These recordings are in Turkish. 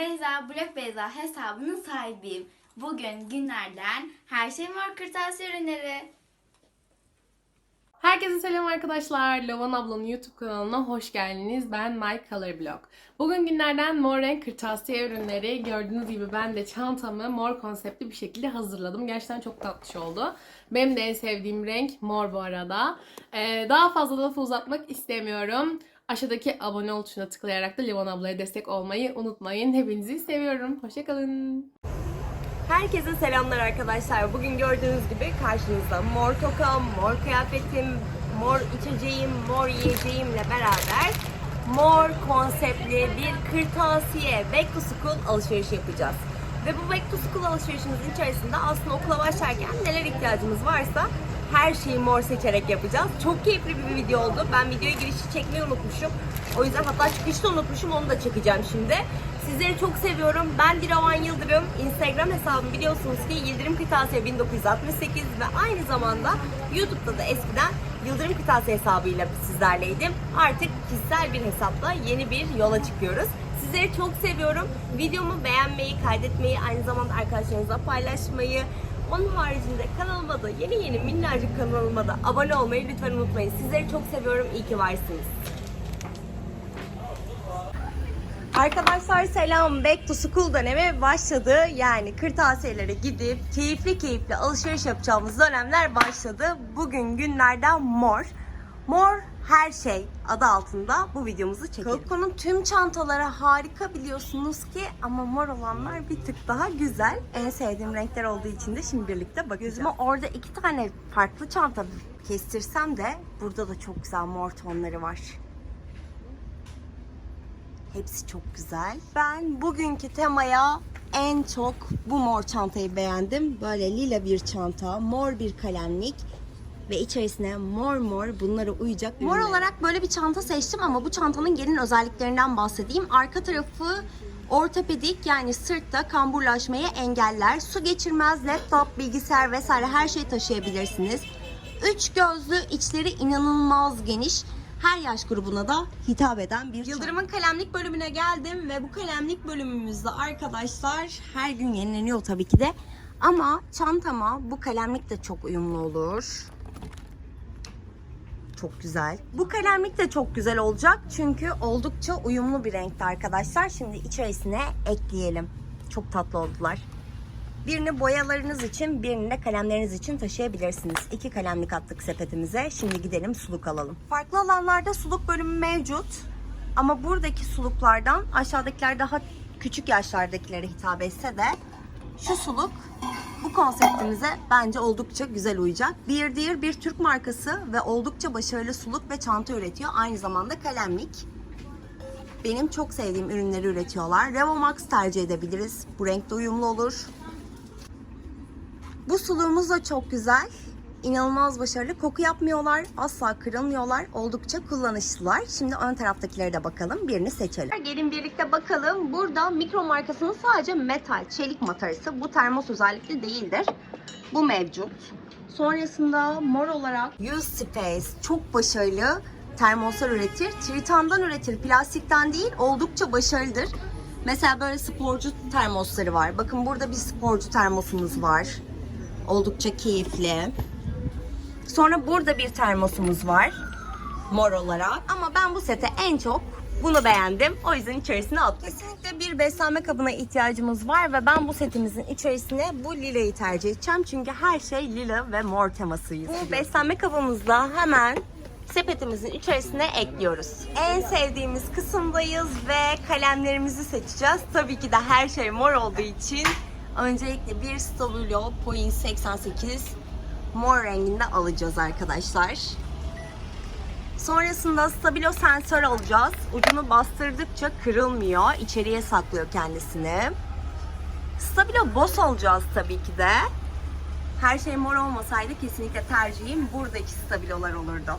Beyza, Blok Beyza hesabının sahibiyim. Bugün günlerden her şey mor kırtasiye ürünleri. Herkese selam arkadaşlar. Lovan ablanın YouTube kanalına hoş geldiniz. Ben My Color Blog. Bugün günlerden mor renk kırtasiye ürünleri. Gördüğünüz gibi ben de çantamı mor konseptli bir şekilde hazırladım. Gerçekten çok tatlış oldu. Benim de en sevdiğim renk mor bu arada. Ee, daha fazla lafı uzatmak istemiyorum. Aşağıdaki abone ol tuşuna tıklayarak da Levan ablaya destek olmayı unutmayın. Hepinizi seviyorum. Hoşçakalın. Herkese selamlar arkadaşlar. Bugün gördüğünüz gibi karşınızda mor tokam, mor kıyafetim, mor içeceğim, mor yiyeceğimle beraber mor konseptli bir kırtasiye Back to School alışverişi yapacağız. Ve bu Back to School alışverişimizin içerisinde aslında okula başlarken neler ihtiyacımız varsa her şeyi mor seçerek yapacağız. Çok keyifli bir video oldu. Ben videoya girişi çekmeyi unutmuşum. O yüzden hatta çıkışta unutmuşum onu da çekeceğim şimdi. Sizleri çok seviyorum. Ben Diravan Yıldırım. Instagram hesabım biliyorsunuz ki Yıldırım Kırtasiye 1968 ve aynı zamanda YouTube'da da eskiden Yıldırım Kırtasiye hesabıyla sizlerleydim. Artık kişisel bir hesapla yeni bir yola çıkıyoruz. Sizleri çok seviyorum. Videomu beğenmeyi, kaydetmeyi, aynı zamanda arkadaşlarınızla paylaşmayı, onun haricinde kanalıma da yeni yeni minnacık kanalıma da abone olmayı lütfen unutmayın. Sizleri çok seviyorum. İyi ki varsınız. Arkadaşlar selam. Back to School dönemi başladı. Yani kırtasiyelere gidip keyifli keyifli alışveriş yapacağımız dönemler başladı. Bugün günlerden mor. Mor her şey adı altında bu videomuzu çekelim. Coco'nun tüm çantaları harika biliyorsunuz ki ama mor olanlar bir tık daha güzel. En sevdiğim renkler olduğu için de şimdi birlikte bakacağız. Gözüme orada iki tane farklı çanta kestirsem de burada da çok güzel mor tonları var. Hepsi çok güzel. Ben bugünkü temaya en çok bu mor çantayı beğendim. Böyle lila bir çanta, mor bir kalemlik ve içerisine mor mor bunlara uyacak Mor olarak böyle bir çanta seçtim ama bu çantanın genel özelliklerinden bahsedeyim. Arka tarafı ortopedik yani sırtta kamburlaşmayı engeller. Su geçirmez laptop, bilgisayar vesaire her şeyi taşıyabilirsiniz. Üç gözlü, içleri inanılmaz geniş her yaş grubuna da hitap eden bir Yıldırım'ın kalemlik bölümüne geldim ve bu kalemlik bölümümüzde arkadaşlar her gün yenileniyor tabii ki de. Ama çantama bu kalemlik de çok uyumlu olur. Çok güzel. Bu kalemlik de çok güzel olacak çünkü oldukça uyumlu bir renkte arkadaşlar. Şimdi içerisine ekleyelim. Çok tatlı oldular. Birini boyalarınız için, birini de kalemleriniz için taşıyabilirsiniz. İki kalemlik attık sepetimize. Şimdi gidelim suluk alalım. Farklı alanlarda suluk bölümü mevcut. Ama buradaki suluklardan aşağıdakiler daha küçük yaşlardakilere hitap etse de şu suluk bu konseptimize bence oldukça güzel uyacak. Beer Deer bir Türk markası ve oldukça başarılı suluk ve çanta üretiyor. Aynı zamanda kalemlik. Benim çok sevdiğim ürünleri üretiyorlar. Revo Max tercih edebiliriz. Bu renkte uyumlu olur. Bu suluğumuz da çok güzel. İnanılmaz başarılı. Koku yapmıyorlar. Asla kırılmıyorlar. Oldukça kullanışlılar. Şimdi ön taraftakilere de bakalım. Birini seçelim. Gelin birlikte bakalım. Burada mikro markasının sadece metal, çelik matarası. Bu termos özellikli değildir. Bu mevcut. Sonrasında mor olarak Use Space çok başarılı termoslar üretir. Tritan'dan üretir. Plastikten değil. Oldukça başarılıdır. Mesela böyle sporcu termosları var. Bakın burada bir sporcu termosumuz var. Oldukça keyifli. Sonra burada bir termosumuz var. Mor olarak. Ama ben bu sete en çok bunu beğendim. O yüzden içerisine attık. Kesinlikle bir beslenme kabına ihtiyacımız var ve ben bu setimizin içerisine bu lilayı tercih edeceğim. Çünkü her şey lila ve mor temasıyız. Bu beslenme kabımızda hemen sepetimizin içerisine ekliyoruz. En sevdiğimiz kısımdayız ve kalemlerimizi seçeceğiz. Tabii ki de her şey mor olduğu için öncelikle bir Stabilo Point 88 mor renginde alacağız arkadaşlar. Sonrasında stabilo sensör alacağız. Ucunu bastırdıkça kırılmıyor. İçeriye saklıyor kendisini. Stabilo boss alacağız tabii ki de. Her şey mor olmasaydı kesinlikle tercihim buradaki stabilolar olurdu.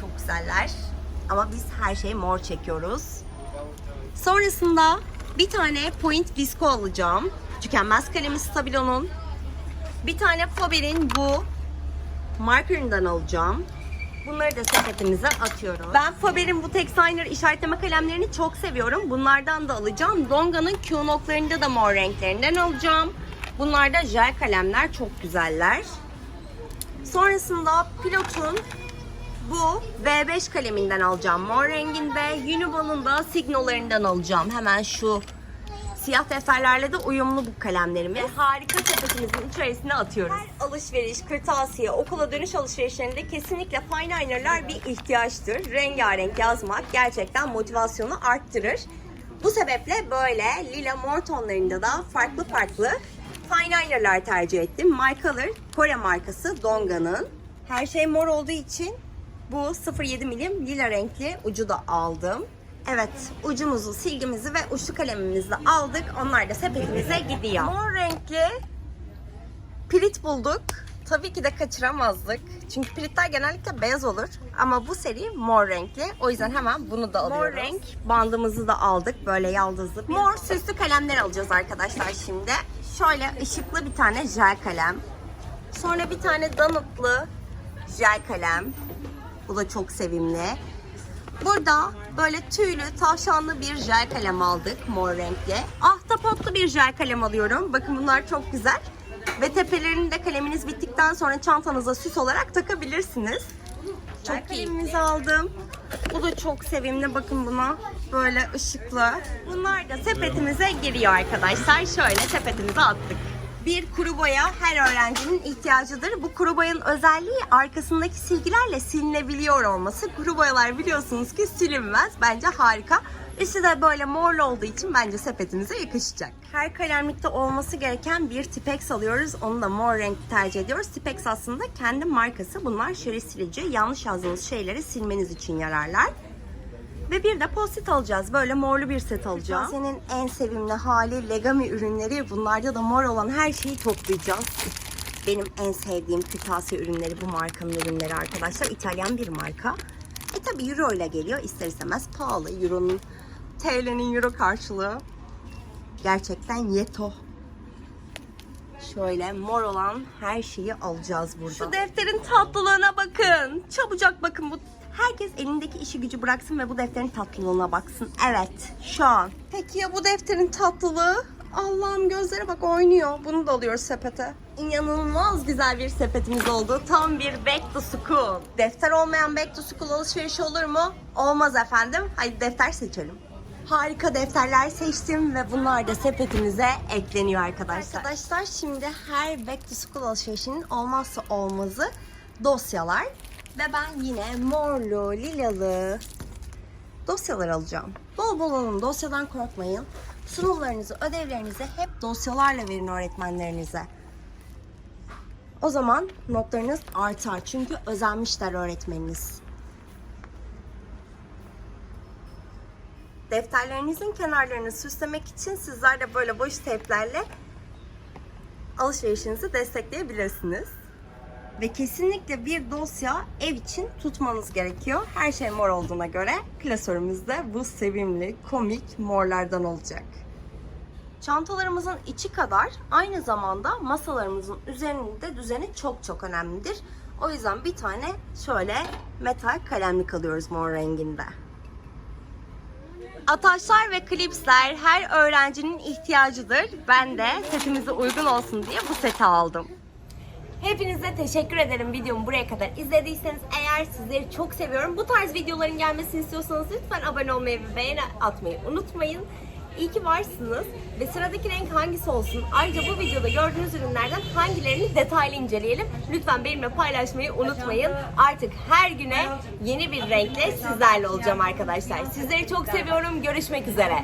Çok güzeller. Ama biz her şeyi mor çekiyoruz. Sonrasında bir tane Point Visco alacağım. Tükenmez kalemi Stabilo'nun. Bir tane Faber'in bu markerinden alacağım. Bunları da sepetimize atıyorum. Ben Faber'in bu Texliner işaretleme kalemlerini çok seviyorum. Bunlardan da alacağım. Donga'nın Q-Nok'larında da mor renklerinden alacağım. Bunlar da jel kalemler. Çok güzeller. Sonrasında Pilot'un bu V5 kaleminden alacağım mor renginde. Unibal'ın da Signo'larından alacağım. Hemen şu siyah defterlerle de uyumlu bu kalemlerimi. Harika sepetimizin içerisine atıyoruz. Her alışveriş, kırtasiye, okula dönüş alışverişlerinde kesinlikle fine liner'lar bir ihtiyaçtır. Rengarenk yazmak gerçekten motivasyonu arttırır. Bu sebeple böyle lila mor tonlarında da farklı farklı fine liner'lar tercih ettim. My Color Kore markası Donga'nın. Her şey mor olduğu için bu 0.7 milim lila renkli ucu da aldım. Evet, ucumuzu, silgimizi ve uçlu kalemimizi aldık. Onlar da sepetimize gidiyor. Mor renkli pirit bulduk. Tabii ki de kaçıramazdık. Çünkü piritler genellikle beyaz olur. Ama bu seri mor renkli. O yüzden hemen bunu da alıyoruz. Mor renk bandımızı da aldık. Böyle yaldızlı. Mor süslü kalemler alacağız arkadaşlar şimdi. Şöyle ışıklı bir tane jel kalem. Sonra bir tane danıtlı jel kalem. Bu da çok sevimli. Burada böyle tüylü, tavşanlı bir jel kalem aldık mor renkli. Ahtapotlu bir jel kalem alıyorum. Bakın bunlar çok güzel. Ve tepelerini de kaleminiz bittikten sonra çantanıza süs olarak takabilirsiniz. Çok kalemimizi aldım. Bu da çok sevimli. Bakın buna. Böyle ışıklı. Bunlar da sepetimize giriyor arkadaşlar. Şöyle sepetimize attık. Bir kuru boya her öğrencinin ihtiyacıdır. Bu kuru boyanın özelliği arkasındaki silgilerle silinebiliyor olması. Kuru boyalar biliyorsunuz ki silinmez. Bence harika. Üstü de böyle morlu olduğu için bence sepetimize yakışacak. Her kalemlikte olması gereken bir Tipex alıyoruz. Onu da mor renk tercih ediyoruz. Tipex aslında kendi markası. Bunlar şöyle silici. Yanlış yazdığınız şeyleri silmeniz için yararlar. Ve bir de post alacağız. Böyle morlu bir set alacağım. Senin en sevimli hali Legami ürünleri. Bunlarda da mor olan her şeyi toplayacağız. Benim en sevdiğim kırtasiye ürünleri bu markanın ürünleri arkadaşlar. İtalyan bir marka. E tabi euro ile geliyor. İster istemez pahalı. Euro'nun TL'nin euro karşılığı. Gerçekten yeto. Şöyle mor olan her şeyi alacağız burada. Şu defterin tatlılığına bakın. Çabucak bakın bu Herkes elindeki işi gücü bıraksın ve bu defterin tatlılığına baksın. Evet, şu an. Peki ya bu defterin tatlılığı? Allah'ım gözlere bak oynuyor. Bunu da alıyoruz sepete. İnanılmaz güzel bir sepetimiz oldu. Tam bir back to school. Defter olmayan back to school alışverişi olur mu? Olmaz efendim. Haydi defter seçelim. Harika defterler seçtim ve bunlar da sepetimize ekleniyor arkadaşlar. Arkadaşlar şimdi her back to school alışverişinin olmazsa olmazı dosyalar. Ve ben yine morlu, lilalı dosyalar alacağım. Bol bol alın, dosyadan korkmayın. Sunumlarınızı, ödevlerinizi hep dosyalarla verin öğretmenlerinize. O zaman notlarınız artar çünkü özenmişler öğretmeniniz. Defterlerinizin kenarlarını süslemek için sizler de böyle boş teplerle alışverişinizi destekleyebilirsiniz. Ve kesinlikle bir dosya ev için tutmanız gerekiyor. Her şey mor olduğuna göre klasörümüz de bu sevimli, komik morlardan olacak. Çantalarımızın içi kadar aynı zamanda masalarımızın üzerinde düzeni çok çok önemlidir. O yüzden bir tane şöyle metal kalemlik alıyoruz mor renginde. Ataşlar ve klipsler her öğrencinin ihtiyacıdır. Ben de setimize uygun olsun diye bu seti aldım. Hepinize teşekkür ederim videomu buraya kadar izlediyseniz eğer sizleri çok seviyorum. Bu tarz videoların gelmesini istiyorsanız lütfen abone olmayı ve beğeni atmayı unutmayın. İyi ki varsınız ve sıradaki renk hangisi olsun? Ayrıca bu videoda gördüğünüz ürünlerden hangilerini detaylı inceleyelim. Lütfen benimle paylaşmayı unutmayın. Artık her güne yeni bir renkle sizlerle olacağım arkadaşlar. Sizleri çok seviyorum. Görüşmek üzere.